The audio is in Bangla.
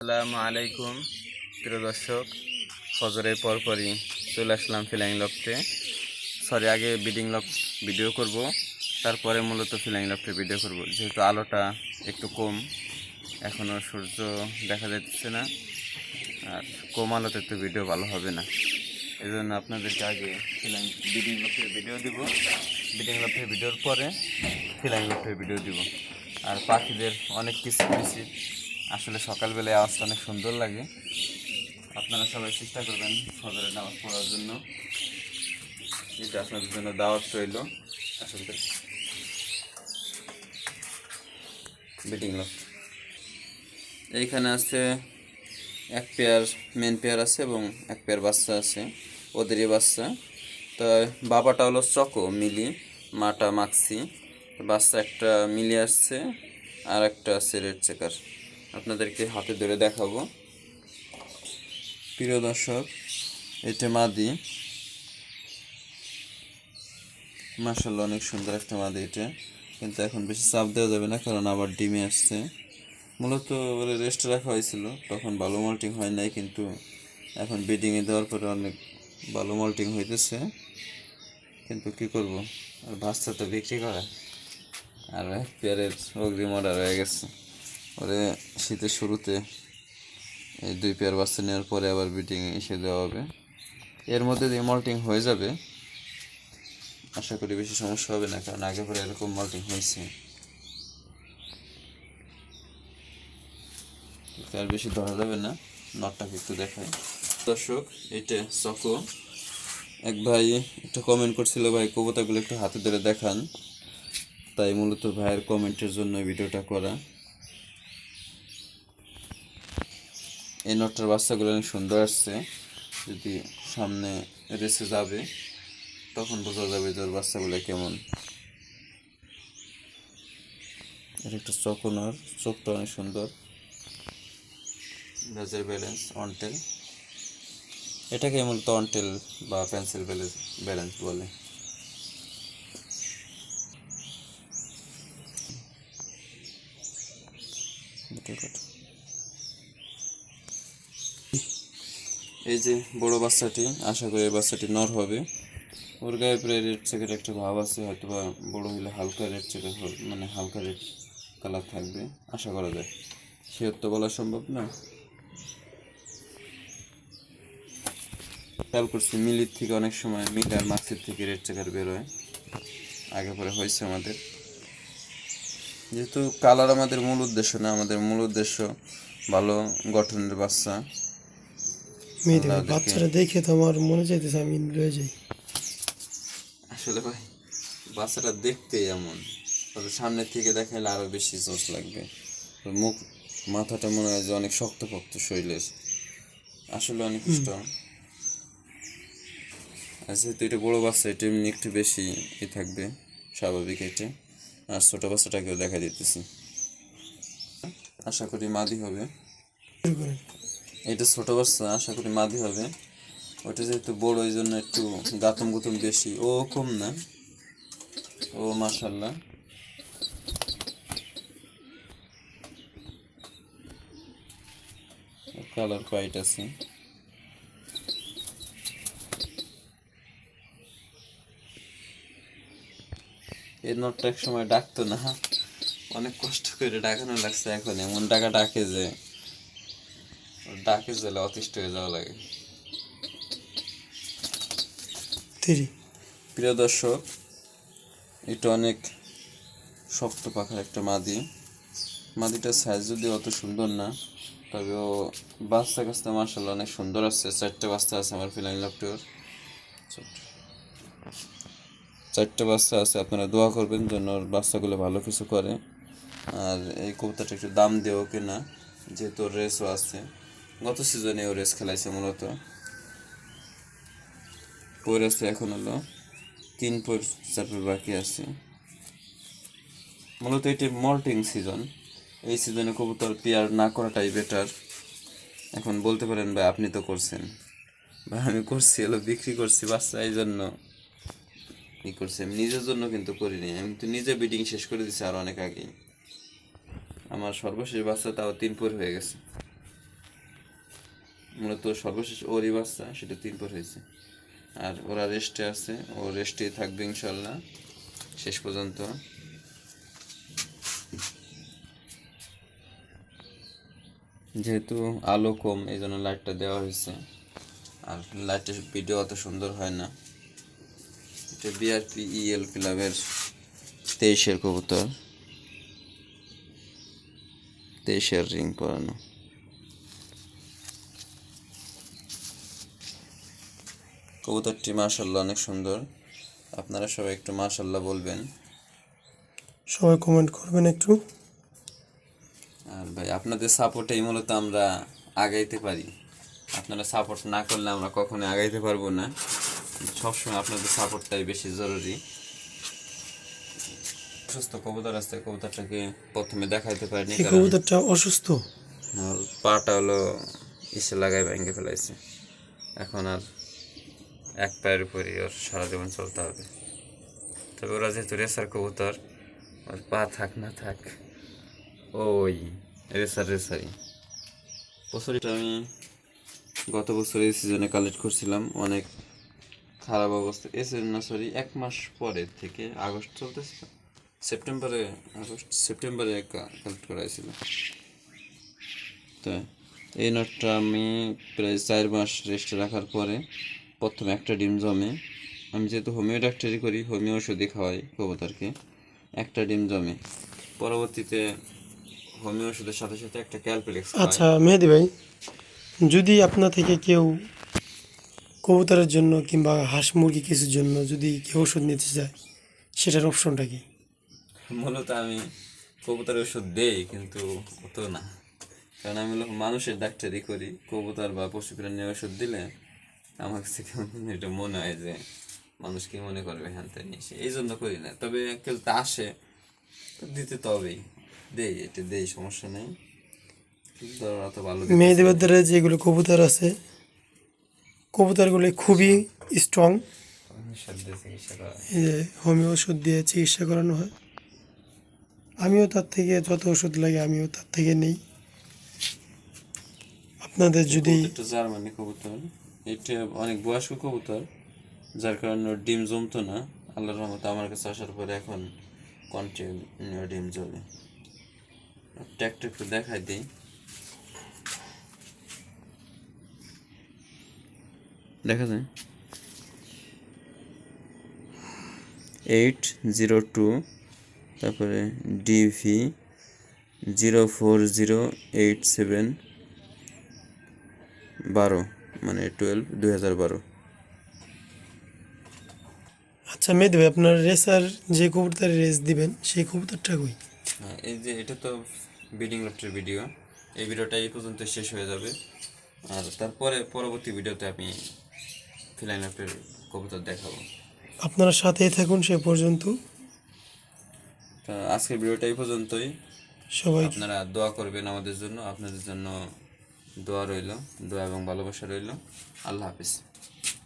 আসসালামু আলাইকুম, প্রিয় দর্শক, ফজরের পরপরই চলে আসলাম ফিলাইং লফটে। সরি আগে বিডিং লক ভিডিও করব, তারপরে মূলত ফিলাইং লফটের ভিডিও করব। যেহেতু আলোটা একটু কম এখনও সূর্য দেখা যাচ্ছে না, আর কম আলোতে তো ভিডিও ভালো হবে না। এই জন্য আপনাদেরকে আগে ফিলাইং বিডিং লফটের ভিডিও দিব। বিডিং লফটের ভিডিওর পরে ফিলাইং লফটের ভিডিও দিব। আর পাখিদের অনেক কিছু কিছু আসলে সকালবেলায় আওয়াজটা অনেক সুন্দর লাগে। আপনারা সবাই চেষ্টা করবেন ফজরের নামাজ পড়ার জন্য। এটা আপনাদের জন্য দাওয়াত রইল। আসলে বিটিং লক এইখানে আছে এক পেয়ার মেন পেয়ার আছে এবং এক পেয়ার বাচ্চা আছে, ওদেরই বাচ্চা। তা বাবাটা হলো চকো, মিলি। মাটা মাক্সি। বাচ্চা একটা মিলি আসছে, আর একটা আছে রেড চেকার। আপনাদেরকে হাতে ধরে দেখাবো। প্রিয় দর্শক, এটা মাদি। মার্শাল্লাহ অনেক সুন্দর একটা মাদি এটা। কিন্তু এখন বেশি চাপ দেওয়া যাবে না, কারণ আবার ডিমে আসছে। মূলত ওরে রেস্ট রাখা হয়েছিল, তখন ভালো মল্টিং হয় নাই, কিন্তু এখন বিডিংয়ে দেওয়ার পরে অনেক ভালো মল্টিং হইতেছে। কিন্তু কি করব? আর বাচ্চা তো বিক্রি করা। আর পেয়ারের অগ্রিম অর্ডার হয়ে গেছে। ওরে শীতের শুরুতে এই দুই পেয়ার বাচ্চা নেওয়ার পরে আবার বিটিং এসে দেওয়া হবে। এর মধ্যে দিয়ে মল্টিং হয়ে যাবে। আশা করি বেশি সমস্যা হবে না, কারণ আগে পরে এরকম মল্টিং হয়েছে। আর বেশি ধরা যাবে না নটটাকে একটু দেখাই। দর্শক, এটা চকো এক ভাই একটা কমেন্ট করছিল, ভাই, কবতাগুলো একটু হাতে ধরে দেখান। তাই মূলত ভাইয়ের কমেন্টের জন্য ভিডিওটা করা। এই নটটার বাচ্চাগুলো অনেক সুন্দর আসছে। যদি সামনে রেসে যাবে, তখন বোঝা যাবে ওর বাচ্চাগুলো কেমন। এটা একটা চকোনার চোখটা অনেক সুন্দর। গাজের ব্যালেন্স, অনটেল। এটাকে মূলত অনটেল বা পেন্সিল ব্যালেন্স ব্যালেন্স বলে। এই যে বড় বাচ্চাটি, আশা করি এই বাচ্চাটি নর হবে। ওর গায়ে প্রায় রেড চেকের একটা ভাব আছে হয়তো বা বড় হলে হালকা রেড চেকের মানে হালকা রেড কালার থাকবে, আশা করা যায়। সে তো বলা সম্ভব না। খেয়াল করছি মিলির থেকে অনেক সময় মিল আর মাক্সির থেকে রেড চেকার বেরোয় আগে পরে হয়েছে আমাদের। যেহেতু কালার আমাদের মূল উদ্দেশ্য না, আমাদের মূল উদ্দেশ্য ভালো গঠনের বাচ্চা। মেয়ে দেখো আল্লাহ দেখে। তো আমার মনে চাইতেছে আমি লয়ে যাই। আসলে ভাই বাচ্চাটা দেখতে এমন। তবে সামনের থেকে দেখাইলে আরও বেশি জোশ লাগবে। মুখ মাথাটা মনে হয় যে অনেক শক্তপোক্ত শরীরের। আসলে অনেক স্ট্রং আর যেহেতু এটা বড় বাচ্চা এটা এমনি একটু বেশি ই থাকবে স্বাভাবিক এটা। আর ছোট বাচ্চাটাকেও দেখা দিতেছি। আশা করি মাদি হবে। এটা ছোট বাচ্চা, আশা করি মাদি হবে। ওটা যেহেতু বড়, ওই জন্য একটু গাতম গুতম বেশি। ও কম না। ও মাশাল্লাহ কালার হোয়াইট আছে। এই নোটটা এক সময় ডাকতো না। অনেক কষ্ট করে ডাকানো লাগছে এখন, এমন টাকা ডাকে যে। ডাকে জেলে অতিষ্ঠ হয়ে যাওয়া লাগে। প্রিয় দর্শক এটা অনেক শক্ত পাখার একটা মাদি। মাদিটার সাইজ যদি অত সুন্দর না তবে ও বাচ্চা কাছটা মার্শাল্লাহ অনেক সুন্দর আছে। চারটে বাচ্চা আছে আমার ফিলাইন লপটিওর চারটে বাচ্চা আছে আপনারা দোয়া করবেন যেন ওর বাচ্চাগুলো ভালো কিছু করে। আর এই কবুতরটা একটু দাম দেও কিনা যেহেতু রেসও আছে। গত সিজনে ও রেস খেলাইছে মূলত। পর এখন হলো তিন পর চার বাকি আছে। মূলত এটি মল্টিং সিজন। এই সিজনে কবুতর পেয়ার না করাটাই বেটার এখন বলতে পারেন, ভাই, আপনি তো করছেন। ভাই, আমি করছি, হলো বিক্রি করছি বাচ্চা, এই জন্য ই করছি। আমি নিজের জন্য কিন্তু করিনি। আমি তো নিজে বিডিং শেষ করে দিছি আর অনেক আগেই। আমার সর্বশেষ বাচ্চা তাও তিন পর হয়ে গেছে। মূলত সর্বশেষ ওরই বাচ্চা, সেটা তিন পর হয়েছে। আর ওরা রেস্টে আছে, ও রেস্টে থাকবে ইনশাল্লাহ শেষ পর্যন্ত। যেহেতু আলো কম এই জন্য লাইটটা দেওয়া হয়েছে। আর লাইটের ভিডিও অত সুন্দর হয় না। এটা বিআরপি ইএল ক্লাবের তেইশের কবুতর। তেইশের রিং পরানো। কবুতরটি মাশাল্লাহ অনেক সুন্দর। আপনারা সবাই একটু মাশাল্লাহ বলবেন। সবাই কমেন্ট করবেন একটু। আর ভাই আপনাদের সাপোর্টেই মূলত আমরা আগাইতে পারি। আপনারা সাপোর্ট না করলে আমরা কখনো আগাইতে পারব না। সবসময় আপনাদের সাপোর্টটাই বেশি জরুরি। সুস্থ কবুতর আছে কবুতরটাকে প্রথমে দেখাইতে পারিনি কবুতরটা অসুস্থ। ওর পাটা হলো ইসে লাগাই ভেঙে ফেলাইছে। এখন আর এক পায়ের উপরই ওর সারা জীবন চলতে হবে। তবে ওরা যেহেতু রেসার কবুতর, ওর পা থাক না থাক, ওই রেসার রেসারই বছরটা আমি গত বছর এই সিজনে কালেক্ট করছিলাম, অনেক খারাপ অবস্থা, এই সিজন না সরি এক মাস পরে থেকে আগস্ট চলতেছিল। সেপ্টেম্বরে, আগস্ট, সেপ্টেম্বরে কালেক্ট করা হয়েছিল। তো এই নটটা আমি প্রায় চার মাস রেস্টে রাখার পরে প্রথমে একটা ডিম জমে। আমি যেহেতু হোমিও ডাক্তারি করি হোমিও ওষুধই খাওয়াই কবুতরকে একটা ডিম জমে। পরবর্তীতে হোমিও ওষুধের সাথে সাথে একটা ক্যালপ্লেক্স আচ্ছা মেহেদি ভাই যদি আপনা থেকে কেউ কবুতরের জন্য কিংবা হাঁস মুরগি কিছুর জন্য যদি কেউ ওষুধ নিতে চায় সেটার অপশনটা কি? মূলত আমি কবুতরের ওষুধ দেই কিন্তু অত না। কারণ আমি মানুষের ডাক্তারি করি কবুতর বা পশু প্রাণীর ওষুধ দিলে আমার কাছে কেমন এটা মনে হয় যে মানুষ কি মনে করবে হ্যান ত্যান এসে। এই জন্য করি না। তবে কেউ তো আসে দিতে তো হবেই। দেই এটা দেই সমস্যা নেই। দিতে- মেহেদি যেগুলো কবুতর আছে কবুতরগুলো খুবই স্ট্রং হোমিও ওষুধ দিয়ে চিকিৎসা করানো হয়। আমিও তার থেকে যত ওষুধ লাগে আমিও তার থেকে নেই। আপনাদের যদি জার্মানি কবুতর। এটা অনেক বয়স্ক কবুতর, যার কারণে ডিম জমতো না। আল্লাহর রহমতে আমার কাছে আসার পরে এখন কন্টিনিউ ডিম জ্বলে। ট্যাগটা একটু দেখাই দিই। দেখা যায়। এইট জিরো টু তারপরে DV zero four zero eight seven বারো। মানে টুয়েলভ দুই হাজার বারো। আচ্ছা মেহেদি ভাই আপনার রেসার যে কবুতরের রেস দিবেন সেই কবুতরটা কই? হ্যাঁ, এই যে এটা তো বিডিং লফটের ভিডিও। এই ভিডিওটা এই পর্যন্ত শেষ হয়ে যাবে। আর তারপরে পরবর্তী ভিডিওতে আমি ফিলাইন লফটের কবুতর দেখাবো। আপনারা সাথেই থাকুন সে পর্যন্ত। তো আজকের ভিডিওটা এই পর্যন্তই। সবাই আপনারা দোয়া করবেন আমাদের জন্য আপনাদের জন্য দোয়া রইল দোয়া এবং ভালোবাসা রইল। আল্লাহ হাফিজ।